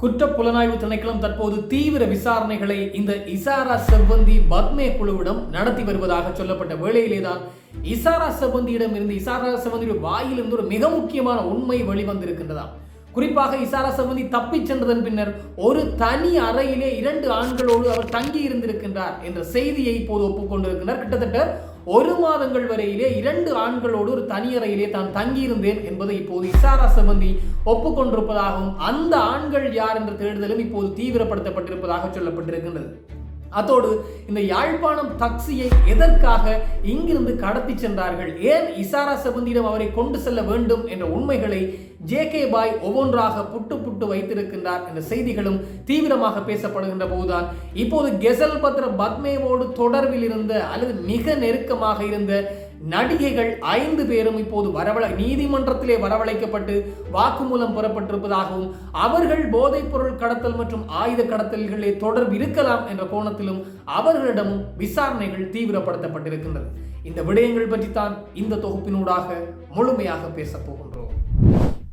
குற்ற புலனாய்வு திணைக்களம் தற்போது தீவிர விசாரணைகளை இந்த இசாரா செவ்வந்தி பத்மே குழுவிடம் நடத்தி வருவதாக சொல்லப்பட்ட வேளையிலேதான் இசாரா செவ்வந்தியிடம் இருந்து இசாரா செவ்வந்தியுடைய வாயிலிருந்து ஒரு மிக முக்கியமான உண்மை வெளிவந்திருக்கின்றதாம். குறிப்பாக இசாரா செவ்வந்தி தப்பிச் சென்றதன் பின்னர் ஒரு தனி அறையிலே இரண்டு ஆண்களோடு அவர் தங்கி இருந்திருக்கின்றார் என்ற செய்தியை இப்போது ஒப்புக்கொண்டிருக்கின்றார். கிட்டத்தட்ட ஒரு மாதங்கள் வரையிலே இரண்டு ஆண்களோடு ஒரு தனியறையிலே தான் தங்கியிருந்தேன் என்பதை இப்போது இசாரா சம்பந்தி ஒப்புக்கொண்டிருப்பதாகவும் அந்த ஆண்கள் யார் என்ற தேடுதலும் இப்போது தீவிரப்படுத்தப்பட்டிருப்பதாக சொல்லப்பட்டிருக்கின்றது. அத்தோடு இந்த யாழ்ப்பாணம் தக்சியை எதற்காக இங்கிருந்து கடத்தி சென்றார்கள்? ஏன் இசாரா செபந்தியிடம் அவரை கொண்டு செல்ல வேண்டும் என்ற உண்மைகளை ஜே கே பாய் ஒவ்வொன்றாக புட்டு புட்டு வைத்திருக்கின்றார் என்ற செய்திகளும் தீவிரமாக பேசப்படுகின்ற போதுதான். இப்போது கெசல் பத்ர பத்மேவோடு தொடர்பில் இருந்த அல்லது மிக நெருக்கமாக இருந்த நடிகைகள் ஐந்து பேரும் இப்போது வரவழ நீதிமன்றத்திலே வரவழைக்கப்பட்டு வாக்குமூலம் பெறப்பட்டிருப்பதாகவும் அவர்கள் போதைப் பொருள் கடத்தல் மற்றும் ஆயுத கடத்தல்களே தொடர்பு இருக்கலாம் என்ற கோணத்திலும் அவர்களிடமும் விசாரணைகள் தீவிரப்படுத்தப்பட்டிருக்கின்றது. இந்த விடயங்கள் பற்றித்தான் இந்த தொகுப்பினூடாக முழுமையாக பேசப் போகின்றோம்.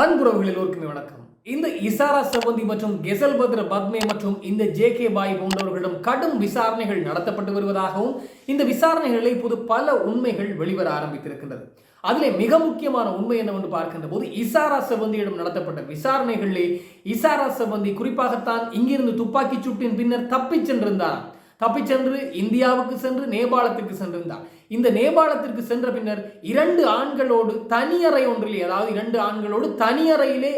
அன்புறவுகள் எல்லோருக்குமே வணக்கம். இந்த இசாரா சவந்தி மற்றும் கெசல் பத்ர பத்மே மற்றும் இந்த ஜே கே பாய் போன்றவர்களிடம் கடும் விசாரணைகள் நடத்தப்பட்டு வருவதாகவும் இந்த விசாரணைகளில் இப்போது பல உண்மைகள் வெளிவர ஆரம்பித்திருக்கின்றது. அதிலே மிக முக்கியமான உண்மை என்னவென்று பார்க்கின்ற போது இசாரா சவந்தியிடம் நடத்தப்பட்ட விசாரணைகளிலே இசாரா சவந்தி குறிப்பாகத்தான் இங்கிருந்து துப்பாக்கி சூட்டின் பின்னர் தப்பிச் சென்றிருந்தார். தப்பிச் சென்று இந்தியாவுக்கு சென்று நேபாளத்திற்கு சென்றிருந்தார். இந்த நேபாளத்திற்கு சென்ற பின்னர் இரண்டு ஆண்களோடு தனியறை ஒன்றிலே அதாவது இரண்டு ஆண்களோடு தனியறையிலே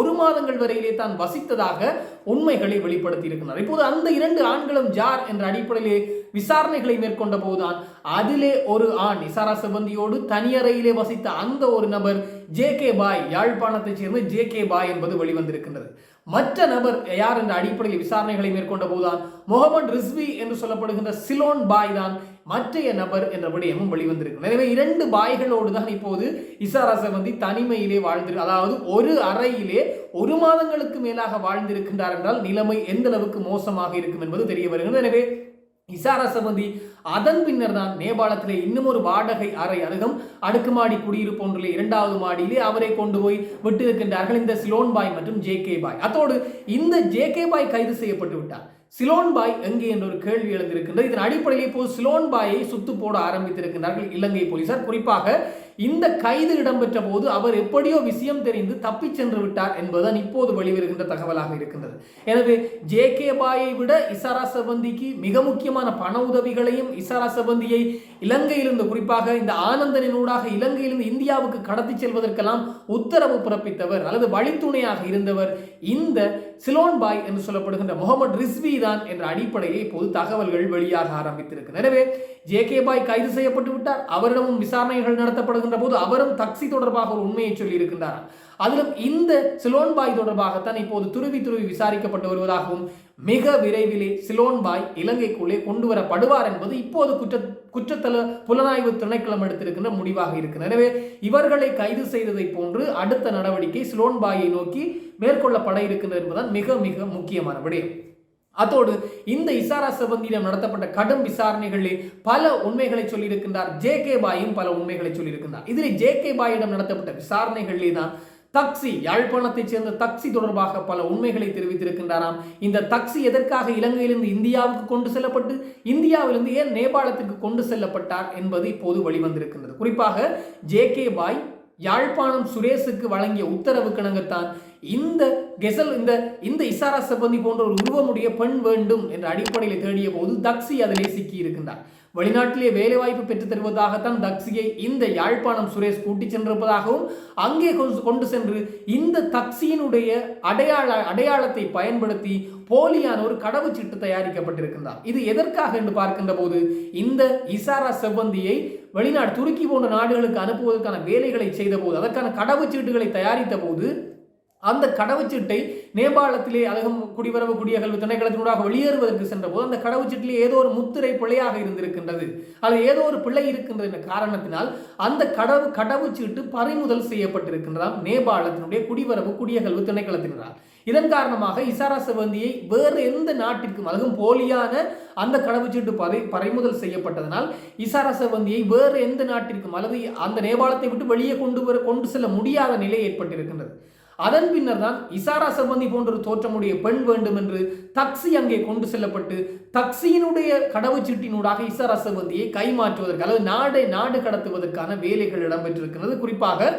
ஒரு மாதங்கள் வரையிலே தான் வசித்ததாக உண்மைகளை வெளிப்படுத்தி இருக்கிறார் இப்போது அந்த இரண்டு ஆண்களும் ஜார் என்ற அடிப்படையிலே விசாரணைகளை மேற்கொண்ட போதுதான் அதிலே ஒரு ஆண் இசாரா செவந்தியோடு தனியறையிலே வசித்த அந்த ஒரு நபர் ஜே கே பாய் யாழ்ப்பாணத்தைச் சேர்ந்த ஜே கே பாய் என்பது வெளிவந்திருக்கின்றது. மற்ற நபர் யார் என்ற அடிப்படையில் விசாரணைகளை மேற்கொண்ட போதுதான் முகமது ரிஸ்வி என்று சொல்லப்படுகின்ற சிலோன் பாய் தான் மற்றைய நபர் என்ற விடயமும் வெளிவந்திருக்கு எனவே இரண்டு பாய்களோடு தான் இப்போது இசாரா செவந்தி தனிமையிலே வாழ்ந்திரு அதாவது ஒரு அறையிலே ஒரு மாதங்களுக்கு மேலாக வாழ்ந்திருக்கின்றார் என்றால் நிலைமை எந்த அளவுக்கு மோசமாக இருக்கும் என்பது தெரிய வருகிறது. எனவே இசாரா சபந்தி அதன் பின்னர் தான் நேபாளத்திலே இன்னும் ஒரு வாடகை அறை அருகம் அடுக்குமாடி குடியிருப்பு ஒன்றிலே இரண்டாவது மாடியிலே அவரை கொண்டு போய் விட்டிருக்கின்றார்கள். இந்த சிலோன் பாய் மற்றும் ஜே கே பாய். அதோடு இந்த ஜே கே பாய் கைது செய்யப்பட்டு விட்டார். சிலோன் பாய் எங்கே என்ற ஒரு கேள்வி எழுந்திருக்கின்றது. இதன் அடிப்படையில் இப்போது சிலோன் பாயை சுத்து போட ஆரம்பித்திருக்கின்றார்கள் இலங்கை போலீசார். குறிப்பாக இந்த கைது இடம்பெற்ற போது அவர் எப்படியோ விஷயம் தெரிந்து தப்பிச் சென்று விட்டார் என்பதுதான் இப்போது வெளிவருகின்ற தகவலாக இருக்கின்றது. எனவே ஜே கே பாயை விட இசாரா சபந்திக்கு மிக முக்கியமான பண உதவிகளையும் இசாரா சபந்தியை இலங்கையிலிருந்து குறிப்பாக இந்த ஆனந்தனினூடாக இலங்கையிலிருந்து இந்தியாவுக்கு கடத்தி செல்வதற்கெல்லாம் உத்தரவு பிறப்பித்தவர் அல்லது வழித்துணையாக இருந்தவர் இந்த சிலோன் பாய் என்று சொல்லப்படுகின்ற முகமது ரிஸ்வி தான் என்ற அடிப்படையை இப்போது தகவல்கள் வெளியாக ஆரம்பித்திருக்கு எனவே ஜே கே பாய் கைது செய்யப்பட்டு விட்டார் அவரிடமும் விசாரணைகள் நடத்தப்படுகின்ற போது அவரும் தக்சி தொடர்பாக ஒரு உண்மையை சொல்லியிருக்கின்றார் அதிலும் இந்த சிலோன் பாய் தொடர்பாகத்தான் இப்போது துருவி துருவி விசாரிக்கப்பட்டு வருவதாகவும் மிக விரைவிலே சிலோன்பாய் இலங்கைக்குள்ளே கொண்டு வரப்படுவார் என்பது இப்போது குற்ற குற்றத்தல புலனாய்வு திணைக்களம் எடுத்திருக்கின்ற முடிவாக இருக்கிறது. எனவே இவர்களை கைது செய்ததை போன்று அடுத்த நடவடிக்கை சிலோன்பாயை நோக்கி மேற்கொள்ளப்பட இருக்கின்றது என்பதுதான் மிக மிக முக்கியமான விடயம். அத்தோடு இந்த இசாரா செவந்தியிடம் நடத்தப்பட்ட கடும் விசாரணைகளில் பல உண்மைகளை சொல்லியிருக்கின்றார். ஜே கே பாயும் பல உண்மைகளை சொல்லியிருக்கின்றார். இதில் ஜே கே பாயிடம் நடத்தப்பட்ட விசாரணைகளிலே தான் தக்சி யாழ்ப்பாணத்தைச் சேர்ந்த தக்சி தொடர்பாக பல உண்மைகளை தெரிவித்திருக்கின்றாராம். இந்த தக்சி எதற்காக இலங்கையிலிருந்து இந்தியாவுக்கு கொண்டு செல்லப்பட்டு இந்தியாவிலிருந்து ஏன் நேபாளத்துக்கு கொண்டு செல்லப்பட்டார் என்பது இப்போது வெளிவந்திருக்கின்றது. குறிப்பாக ஜே கே பாய் யாழ்ப்பாணம் சுரேஷுக்கு வழங்கிய உத்தரவு கிணங்கத்தான் இந்த கெசல் இந்த இந்த இசாரா செப்பந்தி போன்ற ஒரு உருவமுடைய பெண் வேண்டும் என்ற அடிப்படையில் தேடிய போது தக்சி அதிலே சிக்கி இருக்கின்றார் வெளிநாட்டிலே வேலைவாய்ப்பு பெற்றுத் தருவதாகத்தான் தக்சியை இந்த யாழ்ப்பாணம் சுரேஷ் கூட்டிச் சென்றிருப்பதாகவும் அங்கே கொண்டு சென்று இந்த தக்சியினுடைய அடையாள அடையாளத்தை பயன்படுத்தி போலியான ஒரு கடவுச்சீட்டு தயாரிக்கப்பட்டிருக்கின்றார். இது எதற்காக என்று பார்க்கின்ற போது இந்த இசாரா செவ்வந்தியை வெளிநாடு துருக்கி போன்ற நாடுகளுக்கு அனுப்புவதற்கான வேலைகளை செய்த போது அதற்கான கடவுச்சீட்டுகளை தயாரித்த போது அந்த கடவுச்சீட்டை நேபாளத்திலே அழகம் குடிவரவு குடியகல்வு திணைக்களத்தினூடாக வெளியேறுவதற்கு சென்ற போது அந்த கடவுச்சீட்டிலே ஏதோ ஒரு முத்திரை பிழையாக இருந்திருக்கின்றது. அது ஏதோ ஒரு பிழை இருக்கின்றது என்ற காரணத்தினால் அந்த கடவு கடவுச்சீட்டு பறிமுதல் செய்யப்பட்டிருக்கின்றதாம் நேபாளத்தினுடைய குடிவரவு குடியகல்வு திணைக்களத்தினரால். இதன் காரணமாக இசாரா செவந்தியை வேறு எந்த நாட்டிற்கும் அதுவும் போலியான அந்த கடவுச்சீட்டு பறி பறிமுதல் செய்யப்பட்டதனால் இசாரா செவந்தியை வேறு எந்த நாட்டிற்கும் அல்லது அந்த நேபாளத்தை விட்டு வெளியே கொண்டு வர கொண்டு செல்ல முடியாத நிலை ஏற்பட்டிருக்கின்றது. அதன் பின்னர் தான் இசாரா சம்பந்தி போன்ற தோற்றமுடைய பெண் வேண்டும் என்று தக்சி அங்கே கொண்டு செல்லப்பட்டு தக்சியினுடைய கடவுச்சீட்டினூடாக இசாரா சம்பந்தியை கைமாற்றுவதற்கு அல்லது நாடை நாடு கடத்துவதற்கான வேலைகள் இடம்பெற்றிருக்கிறது. குறிப்பாக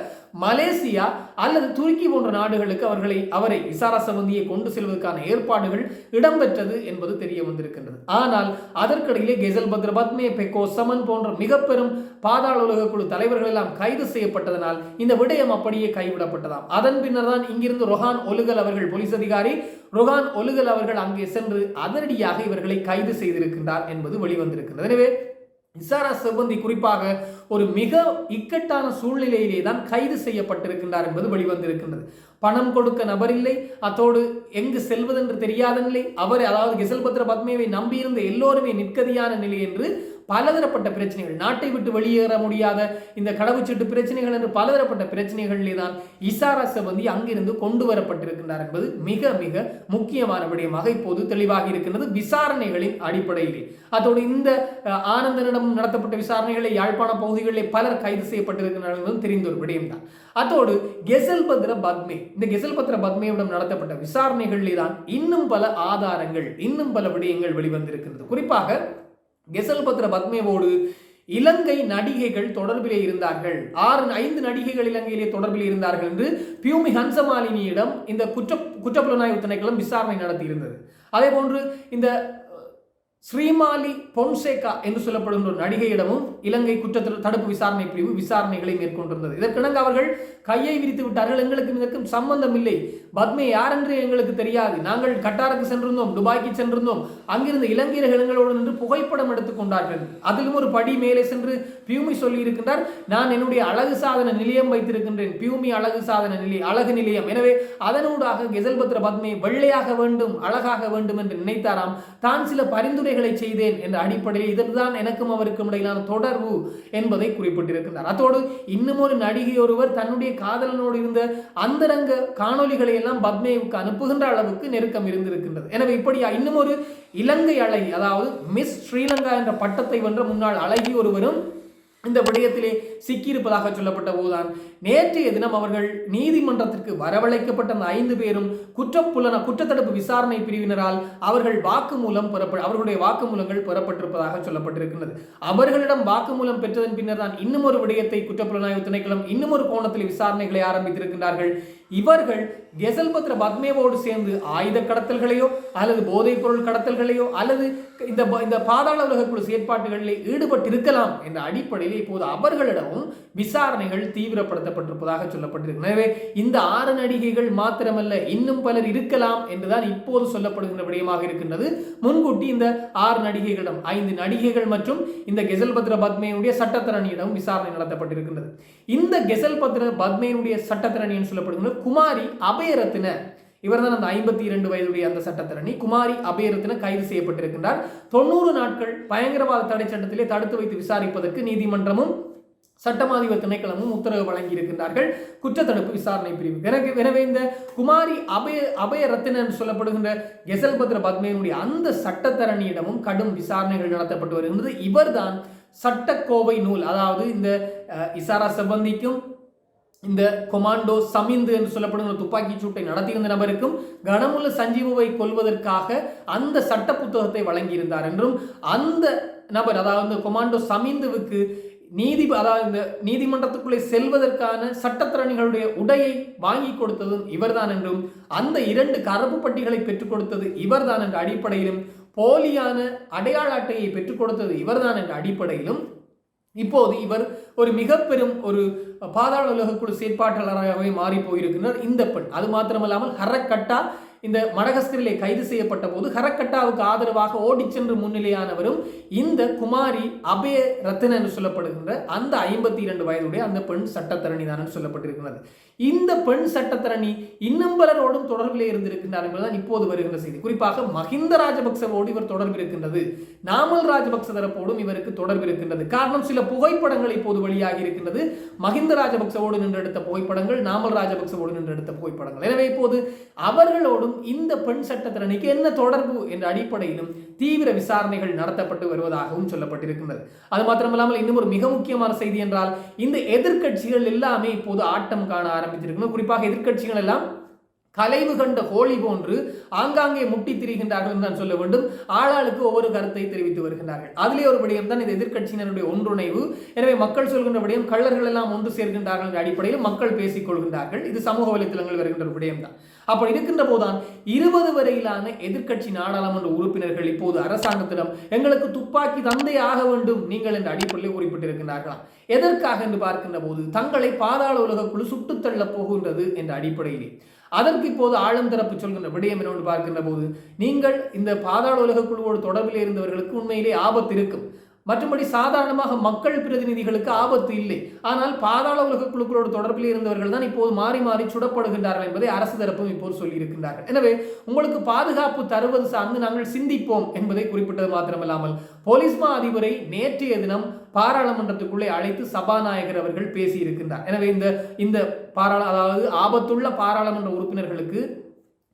மலேசியா அல்லது துருக்கி போன்ற நாடுகளுக்கு அவர்களை அவரை விசாரா சம்பந்தியை கொண்டு செல்வதற்கான ஏற்பாடுகள் இடம்பெற்றது என்பது தெரிய வந்திருக்கின்றது. ஆனால் அதற்கிடையிலே கெசல் பத்ர பத்மே பெக்கோ சமன் போன்ற மிக பெரும் பாதாள உலக குழு தலைவர்கள் எல்லாம் கைது செய்யப்பட்டதனால் இந்த விடயம் அப்படியே கைவிடப்பட்டதாம். அதன் பின்னர் தான் இங்கிருந்து ரொஹான் ஒலுகல் அவர்கள் போலீஸ் அதிகாரி ரொஹான் ஒலுகல் அவர்கள் அங்கே சென்று அதிரடியாக இவர்களை கைது செய்திருக்கின்றார் என்பது வெளிவந்திருக்கிறது எனவே இசாரா செவ்வந்தி குறிப்பாக ஒரு மிக இக்கட்டான சூழ்நிலையிலே தான் கைது செய்யப்பட்டிருக்கின்றார் என்பது வெளிவந்திருக்கின்றது. பணம் கொடுக்க நபரில்லை அத்தோடு எங்கு செல்வதென்று தெரியாத நிலை அவர் அதாவது கிசல்பத்ர பத்மேவை நம்பியிருந்த எல்லோருமே நிற்கதியான நிலை என்று பலதரப்பட்ட பிரச்சனைகள். நாட்டை விட்டு வெளியேற முடியாத இந்த கடவுச்சீட்டு பிரச்சனைகள் என்று பலதரப்பட்ட பிரச்சனைகளிலே தான் இசாரா செவந்தி அங்கிருந்து கொண்டு வரப்பட்டிருக்கின்றார் என்பது மிக மிக முக்கியமான விடயமாக இப்போது தெளிவாக இருக்கின்றது. விசாரணைகளின் அடிப்படையிலே. அதோடு இந்த ஆனந்தனிடம் நடத்தப்பட்ட விசாரணைகளை யாழ்ப்பாண பகுதிகளிலே பலர் கைது செய்யப்பட்டிருக்கிறார்கள் என்பதும் தெரிந்த ஒரு விடயம்தான். அதோடு கெசல் பத்ர பத்மே. இந்த கெசல் பத்ர பத்மேவிடம் நடத்தப்பட்ட விசாரணைகளிலே தான் இன்னும் பல ஆதாரங்கள் இன்னும் பல விடயங்கள் வெளிவந்திருக்கிறது குறிப்பாக கெசல் பத்ர பத்மேவோடு இலங்கை நடிகைகள் தொடர்பிலே இருந்தார்கள். ஆறு ஐந்து நடிகைகள் இலங்கையிலே தொடர்பில் இருந்தார்கள் என்று பியூமி ஹன்சமாலினியிடம் இந்த குற்ற குற்றப்புலனாய்வு திணைக்களம் விசாரணை நடத்தியிருந்தது. அதே போன்று இந்த ஸ்ரீமாலி பொன்சேகா என்று சொல்லப்படுகின்ற ஒரு நடிகையிடமும் இலங்கை குற்ற தடுப்பு விசாரணை பிரிவு விசாரணைகளை மேற்கொண்டிருந்தது. இதற்கிணங்க அவர்கள் கையை விரித்து விட்டார்கள். எங்களுக்கு இதற்கும் சம்பந்தம் இல்லை. பத்மே யார் என்று எங்களுக்கு தெரியாது. நாங்கள் கட்டாருக்கு சென்றிருந்தோம் துபாய்க்கு சென்றிருந்தோம். அங்கிருந்து இலங்கையர்கள் எங்களோடு நின்று புகைப்படம் எடுத்துக் கொண்டார்கள். அதிலும் ஒரு படி மேலே சென்று பியூமி சொல்லியிருக்கின்றார் நான் என்னுடைய அழகு சாதன நிலையம் வைத்திருக்கின்றேன். பியூமி அழகு சாதன நிலை அழகு நிலையம். எனவே அதனூடாக கெசல்பத்ர பத்மே வெள்ளையாக வேண்டும் அழகாக வேண்டும் என்று நினைத்தாராம். தான் சில பரிந்துரை பரிந்துரைகளை செய்தேன் என்ற அடிப்படையில் இதுதான் எனக்கும் அவருக்கும் இடையிலான தொடர்பு என்பதை குறிப்பிட்டிருக்கின்றார். அதோடு இன்னும் ஒரு நடிகை ஒருவர் தன்னுடைய காதலனோடு இருந்த அந்தரங்க காணொலிகளை எல்லாம் பத்மேவுக்கு அனுப்புகின்ற அளவுக்கு நெருக்கம் இருந்திருக்கின்றது. எனவே இப்படியா இன்னும் ஒரு இலங்கை அழகி அதாவது மிஸ் ஸ்ரீலங்கா என்ற பட்டத்தை வென்ற முன்னாள் அழகி ஒருவரும் இந்த விடயத்திலே சிக்கியிருப்பதாக சொல்லப்பட்ட போதுதான். நேற்றைய தினம் அவர்கள் நீதிமன்றத்திற்கு வரவழைக்கப்பட்ட அந்த ஐந்து பேரும் குற்றப்புலன குற்றத்தடுப்பு விசாரணை பிரிவினரால் அவர்கள் வாக்குமூலம் பெறப்ப அவர்களுடைய வாக்குமூலங்கள் பெறப்பட்டிருப்பதாக சொல்லப்பட்டிருக்கின்றது. அவர்களிடம் வாக்குமூலம் பெற்றதன் பின்னர் தான் இன்னும் ஒரு விடயத்தை குற்றப்புலனாய்வு திணைக்களம் இன்னும் ஒரு கோணத்தில் விசாரணைகளை ஆரம்பித்திருக்கின்றார்கள். இவர்கள் கெசல்பத்ர பத்மேவோடு சேர்ந்து ஆயுத கடத்தல்களையோ அல்லது போதைப் பொருள் கடத்தல்களையோ அல்லது இந்த இந்த பாதாள உலக குழு செயற்பாடுகளில் ஈடுபட்டிருக்கலாம் என்ற அடிப்படையில் இப்போது அவர்களிடமும் விசாரணைகள் தீவிரப்படுத்தப்பட்டிருப்பதாக சொல்லப்பட்டிருக்கு. எனவே இந்த ஆறு நடிகைகள் மாத்திரமல்ல இன்னும் பலர் இருக்கலாம் என்றுதான் இப்போது சொல்லப்படுகின்ற விடயமாக இருக்கின்றது. முன்கூட்டி இந்த ஆறு நடிகைகளிடம் ஐந்து நடிகைகள் மற்றும் இந்த கெசல் பத்ர பத்மையுடைய சட்டத்தரணியிடம் விசாரணை நடத்தப்பட்டிருக்கின்றது. இந்த கெசல் பத்ர பத்மேனுடைய சட்டத்தரணி என்று சொல்லப்படுகின்ற குமாரி அபயரத்தின இவர்தான் அந்த ஐம்பத்தி இரண்டு வயதுடைய அந்த சட்டத்தரணி. குமாரி அபயரத்தின கைது செய்யப்பட்டிருக்கின்றார். தொண்ணூறு நாட்கள் பயங்கரவாத தடை சட்டத்திலே தடுத்து வைத்து விசாரிப்பதற்கு நீதிமன்றமும் சட்டமாதிப திணைக்களமும் உத்தரவு வழங்கி இருக்கின்றார்கள் குற்றத்தடுப்பு விசாரணை பிரிவு. எனக்கு எனவே இந்த குமாரி அபய அபய ரத்தின என்று சொல்லப்படுகின்ற கெசல் பத்மையினுடைய அந்த சட்டத்தரணியிடமும் கடும் விசாரணைகள் நடத்தப்பட்டு வருகின்றது. இவர்தான் சட்டக்கோவை நூல் அதாவது இந்த அஹ், இசாரா செவ்வந்திக்கும் இந்த கொமாண்டோ சமிந்து என்று சொல்லப்படும் ஒரு துப்பாக்கிச் சூட்டை நடத்தியிருந்த நபருக்கும் கனமுள்ள சஞ்சீவுவை கொல்வதற்காக அந்த சட்ட புத்தகத்தை வழங்கியிருந்தார் என்றும் அந்த நபர் அதாவது கொமாண்டோ சமிந்துவுக்கு நீதி அதாவது இந்த நீதிமன்றத்துக்குள்ளே செல்வதற்கான சட்டத்திறனிகளுடைய உடையை வாங்கி கொடுத்ததும் இவர்தான் என்றும் அந்த இரண்டு கருப்பு பட்டிகளை பெற்றுக் கொடுத்தது இவர்தான் என்ற அடிப்படையிலும் போலியான அடையாள அட்டையை பெற்றுக் கொடுத்தது இவர்தான் என்ற அடிப்படையிலும் இப்போது இவர் ஒரு மிக பெரும் ஒரு பாதாள உலக குழு செயற்பாட்டாளராகவே மாறி போயிருக்கிறார் இந்த பெண். அது மாத்திரமல்லாமல் ஹரக்கட்டா இந்த மடகஸ்கரிலே கைது செய்யப்பட்ட போது ஹரக்கட்டாவுக்கு ஆதரவாக ஓடிச் சென்று முன்னிலையானவரும் இந்த குமாரி அபய ரத்ன என்று சொல்லப்படுகின்ற அந்த ஐம்பத்தி இரண்டு வயதுடைய அந்த பெண் சட்டத்தரணி தான் சொல்லப்பட்டிருக்கிறது. இந்த பெண் சட்டத்தரணி இன்னும் பலரோடும் தொடர்பிலே இருந்திருக்கின்றார் என்பதுதான் இப்போது வருகின்ற செய்தி. குறிப்பாக மஹிந்த ராஜபக்சவோடு இவர் தொடர்பு இருக்கின்றது. நாமல் ராஜபக்ச தரப்போடும் இவருக்கு தொடர்பு இருக்கின்றது. காரணம் சில புகைப்படங்கள் இப்போது வெளியாகி இருக்கின்றது. மஹிந்த ராஜபக்சவோடு நின்று எடுத்த புகைப்படங்கள் நாமல் ராஜபக்சவோடு நின்று எடுத்த புகைப்படங்கள். எனவே இப்போது அவர்களோடு சம்பவத்தோடும் இந்த பெண் சட்டத்திறனைக்கு என்ன தொடர்பு என்ற அடிப்படையிலும் தீவிர விசாரணைகள் நடத்தப்பட்டு வருவதாகவும் சொல்லப்பட்டிருக்கின்றது. அது மாத்திரமல்லாமல் இன்னும் ஒரு மிக முக்கியமான செய்தி என்றால் இந்த எதிர்க்கட்சிகள் எல்லாமே இப்போது ஆட்டம் காண ஆரம்பித்திருக்கணும் குறிப்பாக எதிர்கட்சிகள் எல்லாம் கலைவு கண்ட கோழி போன்று ஆங்காங்கே முட்டி திரிகின்றார்கள் என்று நான் சொல்ல வேண்டும். ஆளாளுக்கு ஒவ்வொரு கருத்தை தெரிவித்து வருகின்றார்கள். அதிலே ஒரு விடயம் தான் இந்த எதிர்க்கட்சியினருடைய ஒன்றுணைவு. எனவே மக்கள் சொல்கின்ற விடயம் கள்ளர்கள் எல்லாம் ஒன்று சேர்கின்றார்கள் என்ற அடிப்படையில் மக்கள் பேசிக் கொள்கின்றார்கள். இது சமூக வலைத்தளங்கள் வருகின்ற ஒரு விடயம் தான். அப்படி இருக்கின்ற போதுதான் இருபது வரையிலான எதிர்க்கட்சி நாடாளுமன்ற உறுப்பினர்கள் இப்போது அரசாங்கத்திடம் எங்களுக்கு துப்பாக்கி தந்தை ஆக வேண்டும் நீங்கள் என்ற அடிப்படையில் குறிப்பிட்டிருக்கிறார்களாம் எதற்காக என்று பார்க்கின்ற போது தங்களை பாதாள உலக குழு சுட்டுத்தள்ள போகின்றது என்ற அடிப்படையிலே. அதற்கு இப்போது ஆழம் தரப்பு சொல்கின்ற விடயம் என்னவென்று பார்க்கின்ற போது நீங்கள் இந்த பாதாள உலக குழுவோடு தொடர்பில் இருந்தவர்களுக்கு உண்மையிலே ஆபத்து இருக்கும். மற்றபடி சாதாரணமாக மக்கள் பிரதிநிதிகளுக்கு ஆபத்து இல்லை. ஆனால் பாதாள உலக குழுக்களோடு தொடர்பில் இருந்தவர்கள் தான் இப்போது மாறி மாறி சுடப்படுகின்றார்கள் என்பதை அரசு தரப்பும் இப்போது சொல்லியிருக்கின்றார்கள். எனவே உங்களுக்கு பாதுகாப்பு தருவது சார்ந்து நாங்கள் சிந்திப்போம் என்பதை குறிப்பிட்டது மாத்திரமல்லாமல் போலீஸ் மா அதிபரை நேற்றைய தினம் பாராளுமன்றத்துக்குள்ளே அழைத்து சபாநாயகர் அவர்கள் பேசியிருக்கின்றார். எனவே இந்த இந்த பாராள அதாவது ஆபத்துள்ள பாராளுமன்ற உறுப்பினர்களுக்கு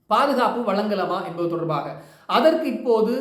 பாதுகாப்பு வழங்கலாமா என்பது தொடர்பாக. அதற்கு இப்போது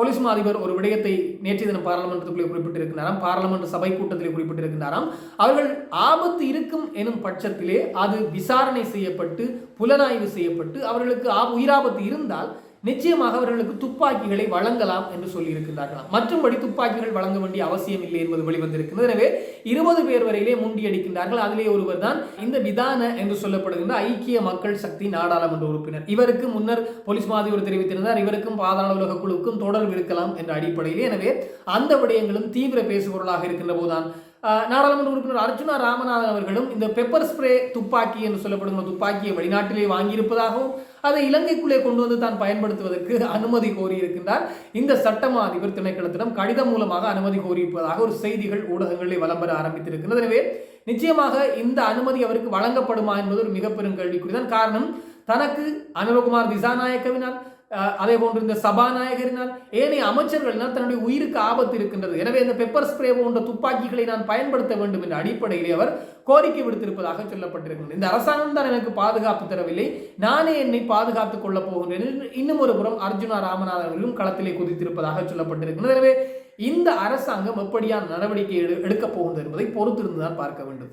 போலீஸ் அதிபர் ஒரு விடயத்தை நேற்றைய தினம் பாராளுமன்றத்துக்குள்ளே குறிப்பிட்டிருக்கிறாராம். பாராளுமன்ற சபை கூட்டத்திலே குறிப்பிட்டிருக்கிறாராம். அவர்கள் ஆபத்து இருக்கும் எனும் பட்சத்திலே அது விசாரணை செய்யப்பட்டு புலனாய்வு செய்யப்பட்டு அவர்களுக்கு உயிராபத்து இருந்தால் நிச்சயமாக அவர்களுக்கு துப்பாக்கிகளை வழங்கலாம் என்று சொல்லியிருக்கிறார்களாம் மற்றும்படி துப்பாக்கிகள் வழங்க வேண்டிய அவசியம் இல்லை என்பது வெளிவந்திருக்கிறது எனவே இருபது பேர் வரையிலே முண்டியடிக்கின்றார்கள் அதிலே ஒருவர் தான் இந்த விதான என்று சொல்லப்படுகின்ற ஐக்கிய மக்கள் சக்தி நாடாளுமன்ற உறுப்பினர். இவருக்கு முன்னர் போலீஸ் மாதிவர் தெரிவித்திருந்தார். இவருக்கும் பாதாள உலக குழுவுக்கும் தொடர்பு இருக்கலாம் என்ற அடிப்படையிலே. எனவே அந்த விடயங்களும் தீவிர பேசுபொருளாக இருக்கின்ற போதுதான் நாடாளுமன்ற உறுப்பினர் அர்ஜுனா ராமநாதன் அவர்களும் இந்த பெப்பர் ஸ்ப்ரே துப்பாக்கி என்று சொல்லப்படும் துப்பாக்கியை வெளிநாட்டிலே வாங்கியிருப்பதாகவும் அதை இலங்கைக்குள்ளே கொண்டு வந்து தான் பயன்படுத்துவதற்கு அனுமதி கோரியிருக்கின்றார். இந்த சட்டமா அதிபர் திணைக்களத்திடம் கடிதம் மூலமாக அனுமதி கோரியிருப்பதாக ஒரு செய்திகள் ஊடகங்களில் வலம் பெற ஆரம்பித்திருக்கிறது எனவே நிச்சயமாக இந்த அனுமதி அவருக்கு வழங்கப்படுமா என்பது ஒரு மிகப்பெரும் பெரும் கேள்விக்குறிதான். காரணம் தனக்கு அனுரகுமார் திசாநாயக்கவினால் அதே போன்று இந்த சபாநாயகரினால் ஏனைய அமைச்சர்களினால் தன்னுடைய உயிருக்கு ஆபத்து இருக்கின்றது. எனவே இந்த பெப்பர் ஸ்ப்ரே போன்ற துப்பாக்கிகளை நான் பயன்படுத்த வேண்டும் என்ற அடிப்படையிலே அவர் கோரிக்கை விடுத்திருப்பதாக சொல்லப்பட்டிருக்கிறது. இந்த அரசாங்கம் தான் எனக்கு பாதுகாப்பு தரவில்லை. நானே என்னை பாதுகாத்துக் கொள்ளப் போகின்றேன். இன்னும் ஒரு புறம் அர்ஜுனா ராமநாதன் அவர்களும் களத்திலே குதித்திருப்பதாக சொல்லப்பட்டிருக்கிறது. எனவே இந்த அரசாங்கம் எப்படியான நடவடிக்கை எடுக்கப் போகின்றது என்பதை பொறுத்திருந்துதான் பார்க்க வேண்டும்.